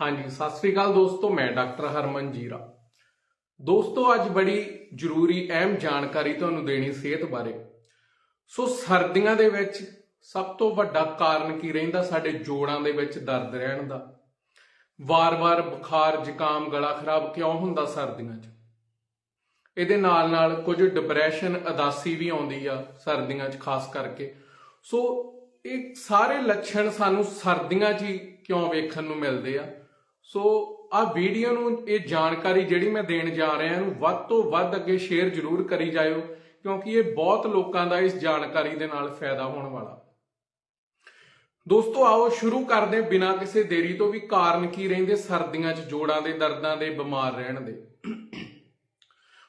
ਹਾਂਜੀ, ਸਤਿ ਸ੍ਰੀ ਅਕਾਲ ਦੋਸਤੋ, ਮੈਂ ਡਾਕਟਰ ਹਰਮਨ ਜੀਰਾ। ਦੋਸਤੋ, ਅੱਜ ਬੜੀ ਜ਼ਰੂਰੀ, ਅਹਿਮ ਜਾਣਕਾਰੀ ਤੁਹਾਨੂੰ ਦੇਣੀ ਸਿਹਤ ਬਾਰੇ। ਸੋ, ਸਰਦੀਆਂ ਦੇ ਵਿੱਚ ਸਭ ਤੋਂ ਵੱਡਾ ਕਾਰਨ ਕੀ ਰਹਿੰਦਾ? ਸਾਡੇ ਜੋੜਾਂ ਦੇ ਵਿੱਚ ਦਰਦ ਰਹਿਣ ਦਾ। ਵਾਰ-ਵਾਰ ਬੁਖਾਰ, ਜ਼ੁਕਾਮ, ਗਲਾ ਖਰਾਬ ਕਿਉਂ ਹੁੰਦਾ ਸਰਦੀਆਂ 'ਚ? ਇਹਦੇ ਨਾਲ ਨਾਲ ਕੁਝ ਡਿਪਰੈਸ਼ਨ ਅਦਾਸੀ ਵੀ ਆਉਂਦੀ ਆ ਸਰਦੀਆਂ 'ਚ, ਖਾਸ ਕਰਕੇ। ਸੋ, ਇਹ ਸਾਰੇ ਲੱਛਣ ਸਾਨੂੰ ਸਰਦੀਆਂ 'ਚ ਹੀ ਕਿਉਂ ਵੇਖਣ ਨੂੰ ਮਿਲਦੇ ਆ? ਸੋ ਆ ਵੀਡੀਓ ਨੂੰ ਇਹ ਜਾਣਕਾਰੀ ਜਿਹੜੀ ਮੈਂ ਦੇਣ ਜਾ ਰਿਹਾ ਇਹਨੂੰ ਵੱਧ ਤੋਂ ਵੱਧ ਅੱਗੇ ਸ਼ੇਅਰ ਜ਼ਰੂਰ ਕਰੀ ਜਾਇਓ, ਕਿਉਂਕਿ ਇਹ ਬਹੁਤ ਲੋਕਾਂ ਦਾ ਇਸ ਜਾਣਕਾਰੀ ਦੇ ਨਾਲ ਫਾਇਦਾ ਹੋਣ ਵਾਲਾ। ਦੋਸਤੋ, ਆਓ ਸ਼ੁਰੂ ਕਰਦੇ ਬਿਨਾਂ ਕਿਸੇ ਦੇਰੀ ਤੋਂ ਵੀ ਕਾਰਨ ਕੀ ਰਹਿੰਦੇ ਸਰਦੀਆਂ 'ਚ ਜੋੜਾਂ ਦੇ, ਦਰਦਾਂ ਦੇ, ਬਿਮਾਰ ਰਹਿਣ ਦੇ।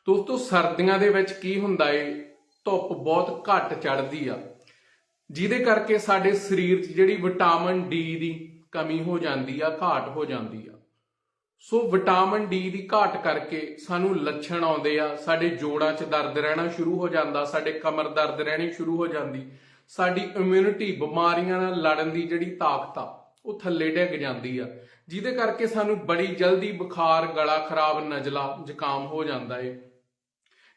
ਦੋਸਤੋ, ਸਰਦੀਆਂ ਦੇ ਵਿੱਚ ਕੀ ਹੁੰਦਾ ਏ? ਧੁੱਪ ਬਹੁਤ ਘੱਟ ਚੜ੍ਹਦੀ ਆ। ਜਿਹਦੇ ਕਰਕੇ ਸਾਡੇ ਸਰੀਰ 'ਚ ਜਿਹੜੀ ਵਿਟਾਮਿਨ ਡੀ ਦੀ ਕਮੀ ਹੋ ਜਾਂਦੀ ਆ, ਘਾਟ ਹੋ ਜਾਂਦੀ ਆ। ਸੋ ਵਿਟਾਮਿਨ ਡੀ ਦੀ ਘਾਟ ਕਰਕੇ ਸਾਨੂੰ ਲੱਛਣ ਆਉਂਦੇ ਆ, ਸਾਡੇ ਜੋੜਾਂ 'ਚ ਦਰਦ ਰਹਿਣਾ ਸ਼ੁਰੂ ਹੋ ਜਾਂਦਾ, ਸਾਡੇ ਕਮਰ ਦਰਦ ਰਹਿਣੀ ਸ਼ੁਰੂ ਹੋ ਜਾਂਦੀ, ਸਾਡੀ ਇਮਿਊਨਿਟੀ ਬਿਮਾਰੀਆਂ ਨਾਲ ਲੜਨ ਦੀ ਜਿਹੜੀ ਤਾਕਤ ਆ, ਉਹ ਥੱਲੇ ਡਿੱਗ ਜਾਂਦੀ ਆ। ਜਿਹਦੇ ਕਰਕੇ ਸਾਨੂੰ ਬੜੀ ਜਲਦੀ ਬੁਖਾਰ, ਗਲਾ ਖਰਾਬ, ਨਜ਼ਲਾ, ਜ਼ੁਕਾਮ ਹੋ ਜਾਂਦਾ ਏ।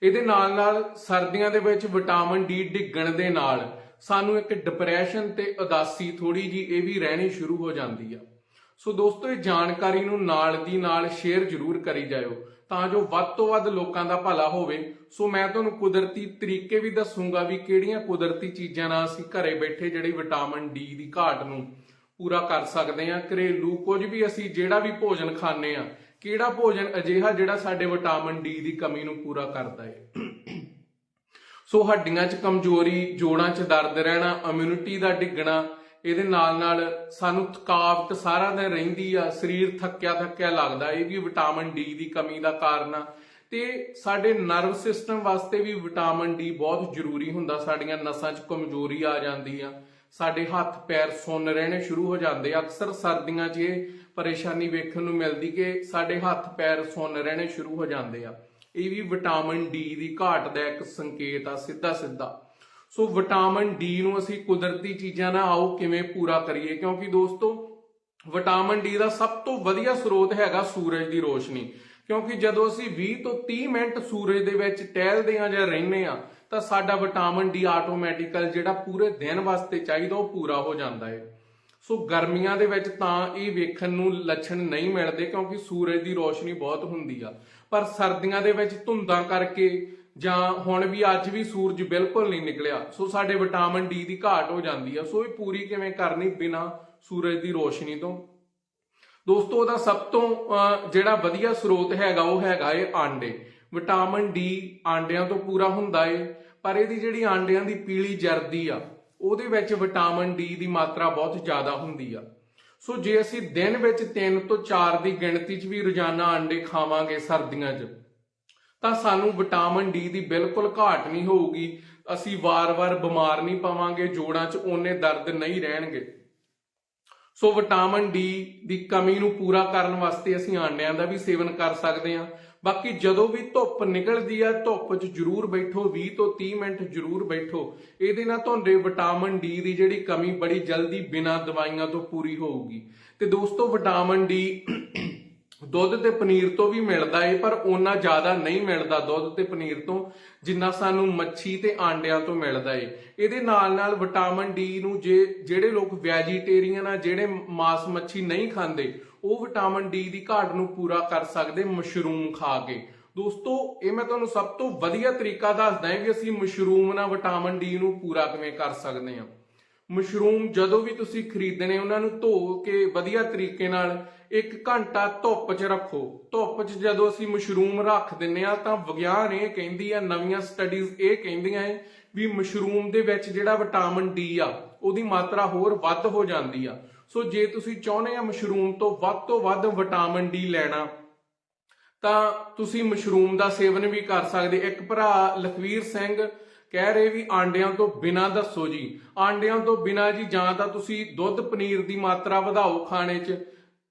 ਇਹਦੇ ਨਾਲ ਨਾਲ ਸਰਦੀਆਂ ਦੇ ਵਿੱਚ ਵਿਟਾਮਿਨ ਡੀ ਡਿੱਗਣ ਦੇ ਨਾਲ ਸਾਨੂੰ ਇੱਕ ਡਿਪਰੈਸ਼ਨ ਤੇ ਉਦਾਸੀ ਥੋੜੀ ਜੀ ਇਹ ਵੀ ਰਹਿਣੀ ਸ਼ੁਰੂ ਹੋ ਜਾਂਦੀ ਆ। ਸੋ ਦੋਸਤੋ, ਇਹ ਜਾਣਕਾਰੀ ਨੂੰ ਨਾਲ ਦੀ ਨਾਲ ਸ਼ੇਅਰ ਜ਼ਰੂਰ ਕਰੀ ਜਾਇਓ ਤਾਂ ਜੋ ਵੱਧ ਤੋਂ ਵੱਧ ਲੋਕਾਂ ਦਾ ਭਲਾ ਹੋਵੇ। ਸੋ ਮੈਂ ਤੁਹਾਨੂੰ ਕੁਦਰਤੀ ਤਰੀਕੇ ਵੀ ਦੱਸੂਗਾ ਵੀ ਕਿਹੜੀਆਂ ਕੁਦਰਤੀ ਚੀਜ਼ਾਂ ਨਾਲ ਅਸੀਂ ਘਰੇ ਬੈਠੇ ਜਿਹੜੀ ਵਿਟਾਮਿਨ ਡੀ ਦੀ ਘਾਟ ਨੂੰ ਪੂਰਾ ਕਰ ਸਕਦੇ ਹਾਂ। ਘਰੇਲੂ ਕੁਝ ਵੀ ਅਸੀਂ ਜਿਹੜਾ ਵੀ ਭੋਜਨ ਖਾਂਦੇ ਆ ਕਿਹੜਾ ਭੋਜਨ ਅਜਿਹਾ ਜਿਹੜਾ ਸਾਡੇ ਵਿਟਾਮਿਨ ਡੀ ਦੀ ਕਮੀ ਨੂੰ ਪੂਰਾ ਕਰਦਾ ਹੈ ਸੋ ਹੱਡੀਆਂ 'ਚ ਕਮਜ਼ੋਰੀ, ਜੋੜਾਂ 'ਚ ਦਰਦ ਰਹਿਣਾ ਇਮਿਊਨਿਟੀ ਦਾ ਡਿੱਗਣਾ, ਇਹਦੇ ਨਾਲ ਨਾਲ ਸਾਨੂੰ ਥਕਾਵਟ ਸਾਰਾ ਦਿਨ ਰਹਿੰਦੀ ਆ, ਸਰੀਰ ਥੱਕਿਆ ਥੱਕਿਆ ਲੱਗਦਾ, ਇਹ ਵੀ ਵਿਟਾਮਿਨ ਡੀ ਦੀ ਕਮੀ ਦਾ ਕਾਰਨ ਆ। ਤੇ ਸਾਡੇ ਨਰਵ ਸਿਸਟਮ ਵਾਸਤੇ ਵੀ ਵਿਟਾਮਿਨ ਡੀ ਬਹੁਤ ਜ਼ਰੂਰੀ ਹੁੰਦਾ, ਸਾਡੀਆਂ ਨਸਾਂ 'ਚ ਕਮਜ਼ੋਰੀ ਆ ਜਾਂਦੀ ਆ। ਸਾਡੇ ਹੱਥ ਪੈਰ ਸੁੰਨ ਰਹਿਣੇ ਸ਼ੁਰੂ ਹੋ ਜਾਂਦੇ ਆ। ਅਕਸਰ ਸਰਦੀਆਂ 'ਚ ਇਹ ਪਰੇਸ਼ਾਨੀ ਵੇਖਣ ਨੂੰ ਮਿਲਦੀ ਕਿ ਸਾਡੇ ਹੱਥ ਪੈਰ ਸੁੰਨ ਰਹਿਣੇ ਸ਼ੁਰੂ ਹੋ ਜਾਂਦੇ ਆ। ਇਹ ਵੀ ਵਿਟਾਮਿਨ ਡੀ ਦੀ ਘਾਟ ਦਾ ਇੱਕ ਸੰਕੇਤ ਆ, ਸਿੱਧਾ ਸਿੱਧਾ। ਸੋ ਵਿਟਾਮਿਨ ਡੀ ਨੂੰ ਅਸੀਂ ਕੁਦਰਤੀ ਚੀਜ਼ਾਂ ਨਾਲ ਆਓ ਕਿਵੇਂ ਪੂਰਾ ਕਰੀਏ? ਕਿਉਂਕਿ ਦੋਸਤੋ, ਵਿਟਾਮਿਨ ਡੀ ਦਾ ਸਭ ਤੋਂ ਵਧੀਆ ਸਰੋਤ ਹੈਗਾ ਸੂਰਜ ਦੀ ਰੋਸ਼ਨੀ। ਕਿਉਂਕਿ ਜਦੋਂ ਅਸੀਂ 20 ਤੋਂ 30 ਮਿੰਟ ਸੂਰਜ ਦੇ ਵਿੱਚ ਟਹਿਲਦੇ ਆ ਜਾਂ ਰਹਿੰਦੇ ਆ ਤਾਂ ਸਾਡਾ ਵਿਟਾਮਿਨ ਡੀ ਆਟੋਮੈਟਿਕਲ ਜਿਹੜਾ ਪੂਰੇ ਦਿਨ ਵਾਸਤੇ ਚਾਹੀਦਾ, ਉਹ ਪੂਰਾ ਹੋ ਜਾਂਦਾ ਹੈ ਸੋ ਗਰਮੀਆਂ ਦੇ ਵਿੱਚ ਤਾਂ ਇਹ ਵੇਖਣ ਨੂੰ ਲੱਛਣ ਨਹੀਂ ਮਿਲਦੇ, ਕਿਉਂਕਿ ਸੂਰਜ ਦੀ ਰੋਸ਼ਨੀ ਬਹੁਤ ਹੁੰਦੀ ਆ। ਪਰ ਸਰਦੀਆਂ ਦੇ ਵਿੱਚ ਧੁੰਦਾਂ ਕਰਕੇ ਜਾਂ ਹੁਣ ਵੀ ਅੱਜ ਵੀ ਸੂਰਜ ਬਿਲਕੁਲ ਨਹੀਂ ਨਿਕਲਿਆ। ਸੋ ਸਾਡੇ ਵਿਟਾਮਿਨ ਡੀ ਦੀ ਘਾਟ ਹੋ ਜਾਂਦੀ ਆ। ਸੋ ਇਹ ਪੂਰੀ ਕਿਵੇਂ ਕਰਨੀ ਬਿਨਾ ਸੂਰਜ ਦੀ ਰੋਸ਼ਨੀ ਤੋਂ? ਦੋਸਤੋ ਉਹਦਾ ਸਭ ਤੋਂ ਅਹ, ਜਿਹੜਾ ਵਧੀਆ ਸਰੋਤ ਹੈਗਾ ਉਹ ਹੈਗਾ ਏ ਆਂਡੇ। ਵਿਟਾਮਿਨ ਡੀ ਆਂਡਿਆਂ ਤੋਂ ਪੂਰਾ ਹੁੰਦਾ ਏ ਪਰ ਇਹਦੀ ਜਿਹੜੀ ਆਂਡਿਆਂ ਦੀ ਪੀਲੀ ਜਰਦੀ ਆ ਉਹਦੇ ਵਿੱਚ ਵਿਟਾਮਿਨ ਡੀ ਦੀ ਮਾਤਰਾ ਬਹੁਤ ਜ਼ਿਆਦਾ ਹੁੰਦੀ ਆ। ਸੋ ਜੇ ਅਸੀਂ ਦਿਨ ਵਿੱਚ 3 ਤੋਂ 4 ਦੀ ਗਿਣਤੀ 'ਚ ਵੀ ਰੋਜ਼ਾਨਾ ਆਂਡੇ ਖਾਵਾਂਗੇ ਸਰਦੀਆਂ 'ਚ, ਤਾਂ ਸਾਨੂੰ ਵਿਟਾਮਿਨ ਡੀ ਦੀ ਬਿਲਕੁਲ ਘਾਟ ਨਹੀਂ ਹੋਊਗੀ। ਅਸੀਂ ਵਾਰ-ਵਾਰ ਬਿਮਾਰ ਨਹੀਂ ਪਾਵਾਂਗੇ, ਜੋੜਾਂ 'ਚ ਓਨੇ ਦਰਦ ਨਹੀਂ ਰਹਿਣਗੇ। ਸੋ ਵਿਟਾਮਿਨ ਡੀ ਦੀ ਕਮੀ ਨੂੰ ਪੂਰਾ ਕਰਨ ਵਾਸਤੇ ਅਸੀਂ ਆਂਡਿਆਂ ਦਾ ਵੀ ਸੇਵਨ ਕਰ ਸਕਦੇ ਹਾਂ। ਬਾਕੀ ਜਦੋਂ ਵੀ ਧੁੱਪ ਨਿਕਲਦੀ ਆ, ਧੁੱਪ 'ਚ ਜ਼ਰੂਰ ਬੈਠੋ 20 ਤੋਂ 30 ਮਿੰਟ ਜ਼ਰੂਰ ਬੈਠੋ। ਇਹਦੇ ਨਾਲ ਤੁਹਾਡੇ ਵਿਟਾਮਿਨ ਡੀ ਦੀ ਜਿਹੜੀ ਕਮੀ ਬੜੀ ਜਲਦੀ ਬਿਨਾਂ ਦਵਾਈਆਂ ਤੋਂ ਪੂਰੀ ਹੋਊਗੀ। ਤੇ ਦੋਸਤੋ, ਵਿਟਾਮਿਨ ਡੀ ਦੁੱਧ ਤੇ ਪਨੀਰ ਤੋਂ ਵੀ ਮਿਲਦਾ ਏ, ਪਰ ਉਹਨਾਂ ਜ਼ਿਆਦਾ ਨਹੀਂ ਮਿਲਦਾ ਦੁੱਧ ਤੇ ਪਨੀਰ ਤੋਂ, ਜਿੰਨਾ ਸਾਨੂੰ ਮੱਛੀ ਤੇ ਆਂਡਿਆਂ ਤੋਂ ਮਿਲਦਾ ਏ। ਇਹਦੇ ਨਾਲ ਨਾਲ ਵਿਟਾਮਿਨ ਡੀ ਨੂੰ ਜੇ ਜਿਹੜੇ ਲੋਕ ਵੈਜੀਟੇਰੀਅਨ ਆ, ਜਿਹੜੇ ਮਾਸ ਮੱਛੀ ਨਹੀਂ ਖਾਂਦੇ ਉਹ ਵਿਟਾਮਿਨ ਡੀ ਦੀ ਘਾਟ ਨੂੰ ਪੂਰਾ ਕਰ ਸਕਦੇ ਮਸ਼ਰੂਮ ਖਾ ਕੇ। ਦੋਸਤੋ, ਇਹ ਮੈਂ ਤੁਹਾਨੂੰ ਸਭ ਤੋਂ ਵਧੀਆ ਤਰੀਕਾ ਦੱਸਦਾ ਹਾਂ ਕਿ ਅਸੀਂ ਮਸ਼ਰੂਮ ਨਾਲ ਵਿਟਾਮਿਨ ਡੀ ਨੂੰ ਪੂਰਾ ਕਿਵੇਂ ਕਰ ਸਕਦੇ ਹਾਂ। ਮਸ਼ਰੂਮ ਜਦੋਂ ਵੀ ਤੁਸੀਂ ਖਰੀਦਣੇ, ਉਹਨਾਂ ਨੂੰ ਧੋ ਕੇ ਵਧੀਆ ਤਰੀਕੇ ਨਾਲ 1 ਘੰਟਾ ਧੁੱਪ 'ਚ ਰੱਖੋ। ਧੁੱਪ 'ਚ ਜਦੋਂ ਅਸੀਂ ਮਸ਼ਰੂਮ ਰੱਖ ਦਿੰਨੇ ਆ ਤਾਂ ਵਿਗਿਆਨ ਇਹ ਕਹਿੰਦੀ ਆ, ਨਵੀਆਂ ਸਟੱਡੀਜ਼ ਇਹ ਕਹਿੰਦੀਆਂ ਐ ਵੀ ਮਸ਼ਰੂਮ ਦੇ ਵਿੱਚ ਜਿਹੜਾ ਵਿਟਾਮਿਨ ਡੀ ਆ, ਉਹਦੀ ਮਾਤਰਾ ਹੋਰ ਵੱਧ ਹੋ ਜਾਂਦੀ ਆ। ਸੋ ਜੇ ਤੁਸੀਂ ਚਾਹੁੰਦੇ ਆ ਮਸ਼ਰੂਮ ਤੋਂ ਵੱਧ ਤੋਂ ਵੱਧ ਵਿਟਾਮਿਨ ਡੀ ਲੈਣਾ, ਤਾਂ ਤੁਸੀਂ ਮਸ਼ਰੂਮ ਦਾ ਸੇਵਨ ਵੀ ਕਰ ਸਕਦੇ। ਇੱਕ ਭਰਾ ਲਖਵੀਰ ਸਿੰਘ ਕਹਿ ਰਹੇ ਵੀ ਆਂਡਿਆਂ ਤੋਂ ਬਿਨਾ ਦੱਸੋ ਜੀ। ਆਂਡਿਆਂ ਤੋਂ ਬਿਨਾ ਜੀ, ਜਾਂ ਤਾਂ ਤੁਸੀਂ ਦੁੱਧ ਪਨੀਰ ਦੀ ਮਾਤਰਾ ਵਧਾਓ ਖਾਣੇ 'ਚ,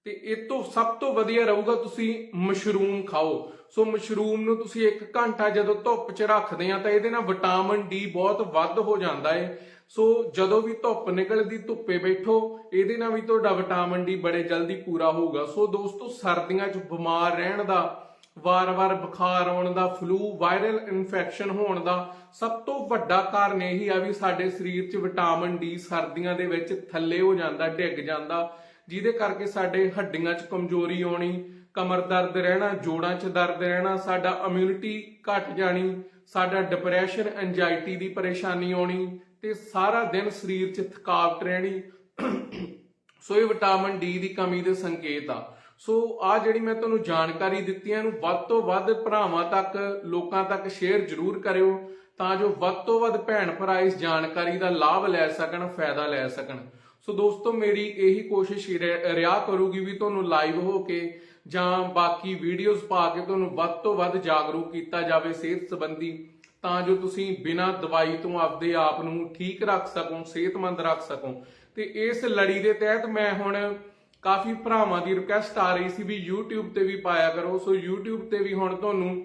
ਤੇ ਇਹ ਤੋਂ ਸਭ ਤੋਂ ਵਧੀਆ ਰਹੂਗਾ ਤੁਸੀਂ ਮਸ਼ਰੂਮ ਖਾਓ। ਸੋ ਮਸ਼ਰੂਮ ਨੂੰ ਤੁਸੀਂ 1 ਘੰਟਾ ਜਦੋਂ ਧੁੱਪ 'ਚ ਰੱਖਦੇ ਆ ਤਾਂ ਇਹਦੇ ਨਾਲ ਵਿਟਾਮਿਨ ਡੀ ਬਹੁਤ ਵੱਧ ਹੋ ਜਾਂਦਾ ਹੈ ਸੋ ਜਦੋਂ ਵੀ ਧੁੱਪ ਨਿਕਲਦੀ, ਧੁੱਪੇ ਬੈਠੋ, ਇਹਦੇ ਨਾਲ ਵੀ ਤੁਹਾਡਾ ਵਿਟਾਮਿਨ ਡੀ ਬੜੇ ਜਲਦੀ ਪੂਰਾ ਹੋਊਗਾ। ਸੋ ਦੋਸਤੋ, ਸਰਦੀਆਂ 'ਚ ਬਿਮਾਰ ਰਹਿਣ ਦਾ, ਵਾਰ-ਵਾਰ ਬੁਖਾਰ ਆਉਣ ਦਾ ਫਲੂ ਵਾਇਰਲ ਇਨਫੈਕਸ਼ਨ ਹੋਣ ਦਾ ਸਭ ਤੋਂ ਵੱਡਾ ਕਾਰਨ ਇਹੀ ਆ ਵੀ ਸਾਡੇ ਸਰੀਰ 'ਚ ਵਿਟਾਮਿਨ ਡੀ ਸਰਦੀਆਂ ਦੇ ਵਿੱਚ ਥੱਲੇ ਹੋ ਜਾਂਦਾ, ਡਿੱਗ ਜਾਂਦਾ। ਜਿਹਦੇ ਕਰਕੇ ਸਾਡੇ ਹੱਡੀਆਂ 'ਚ ਕਮਜ਼ੋਰੀ ਆਉਣੀ ਕਮਰ ਦਰਦ ਰਹਿਣਾ, ਜੋੜਾਂ 'ਚ ਦਰਦ ਰਹਿਣਾ, ਸਾਡਾ ਇਮਿਊਨਿਟੀ ਘਟ ਜਾਣੀ, ਸਾਡਾ ਡਿਪਰੈਸ਼ਨ ਐਂਜ਼ਾਈਟੀ ਦੀ ਪਰੇਸ਼ਾਨੀ ਆਉਣੀ ਤੇ ਸਾਰਾ ਦਿਨ ਸਰੀਰ 'ਚ ਥਕਾਵਟ ਰਹਿਣੀ। ਸੋ ਇਹ ਵਿਟਾਮਿਨ ਡੀ ਦੀ ਕਮੀ ਦੇ ਸੰਕੇਤ ਆ। ਸੋ ਆ ਜਿਹੜੀ ਮੈਂ ਤੁਹਾਨੂੰ ਜਾਣਕਾਰੀ ਦਿੱਤੀ ਹੈ ਇਹਨੂੰ ਵੱਧ ਤੋਂ ਵੱਧ ਭਰਾਵਾਂ ਤੱਕ, ਲੋਕਾਂ ਤੱਕ ਸ਼ੇਅਰ ਜ਼ਰੂਰ ਕਰਿਓ ਤਾਂ ਜੋ ਵੱਧ ਤੋਂ ਵੱਧ ਭੈਣ ਭਰਾ ਇਸ ਜਾਣਕਾਰੀ ਦਾ ਲਾਭ ਲੈ ਸਕਣ, ਫਾਇਦਾ ਲੈ ਸਕਣ। ਸੋ ਦੋਸਤੋ, ਮੇਰੀ ਇਹੀ ਕੋਸ਼ਿਸ਼ ਰਿਹਾ ਕਰੂਗੀ ਵੀ ਤੁਹਾਨੂੰ ਲਾਈਵ ਹੋ ਕੇ ਜਾਂ ਬਾਕੀ ਵੀਡੀਓਜ਼ ਪਾ ਕੇ ਤੁਹਾਨੂੰ ਵੱਧ ਤੋਂ ਵੱਧ ਜਾਗਰੂਕ ਕੀਤਾ ਜਾਵੇ ਸਿਹਤ ਸੰਬੰਧੀ, ਤਾਂ ਜੋ ਤੁਸੀਂ ਬਿਨਾਂ ਦਵਾਈ ਤੋਂ ਆਪਦੇ ਆਪ ਨੂੰ ਠੀਕ ਰੱਖ ਸਕੋ, ਸਿਹਤਮੰਦ ਰੱਖ ਸਕੋ। ਤੇ ਇਸ ਲੜੀ ਦੇ ਤਹਿਤ ਮੈਂ ਹੁਣ ਕਾਫੀ ਭਰਾਵਾਂ ਦੀ ਰਿਕੁਐਸਟ ਆ ਰਹੀ ਸੀ ਵੀ YouTube ਤੇ ਵੀ ਪਾਇਆ ਕਰੋ। ਸੋ YouTube ਤੇ ਵੀ ਹੁਣ ਤੁਹਾਨੂੰ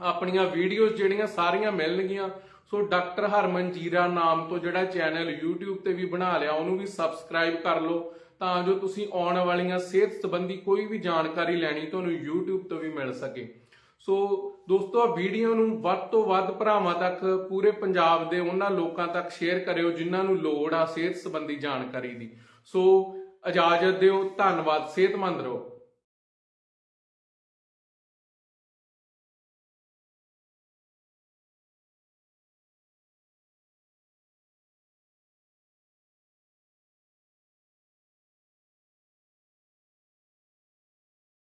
ਆਪਣੀਆਂ ਵੀਡੀਓਜ਼ ਜਿਹੜੀਆਂ ਸਾਰੀਆਂ ਮਿਲਣਗੀਆਂ ਸੋ ਡਾਕਟਰ ਹਰਮਨ ਜੀਰਾ ਨਾਮ ਤੋਂ ਜਿਹੜਾ ਚੈਨਲ YouTube ਤੇ ਵੀ ਬਣਾ ਲਿਆ, ਉਹਨੂੰ ਵੀ ਸਬਸਕ੍ਰਾਈਬ ਕਰ ਲਓ, ਤਾਂ ਜੋ ਤੁਸੀਂ ਆਉਣ ਵਾਲੀਆਂ ਸਿਹਤ ਸੰਬੰਧੀ ਕੋਈ ਵੀ ਜਾਣਕਾਰੀ ਲੈਣੀ ਤੁਹਾਨੂੰ YouTube ਤੋਂ ਵੀ ਮਿਲ ਸਕੇ। ਸੋ ਦੋਸਤੋ ਆ ਵੀਡੀਓ ਨੂੰ ਵੱਧ ਤੋਂ ਵੱਧ ਭਰਾਵਾਂ ਤੱਕ, ਪੂਰੇ ਪੰਜਾਬ ਦੇ ਉਹਨਾਂ ਲੋਕਾਂ ਤੱਕ ਸ਼ੇਅਰ ਕਰਿਓ ਜਿਨ੍ਹਾਂ ਨੂੰ ਲੋੜ ਆ ਸਿਹਤ ਸੰਬੰਧੀ ਜਾਣਕਾਰੀ ਦੀ। ਸੋ ਇਜਾਜ਼ਤ ਦਿਓ, ਧੰਨਵਾਦ, ਸਿਹਤਮੰਦ ਰਹੋ।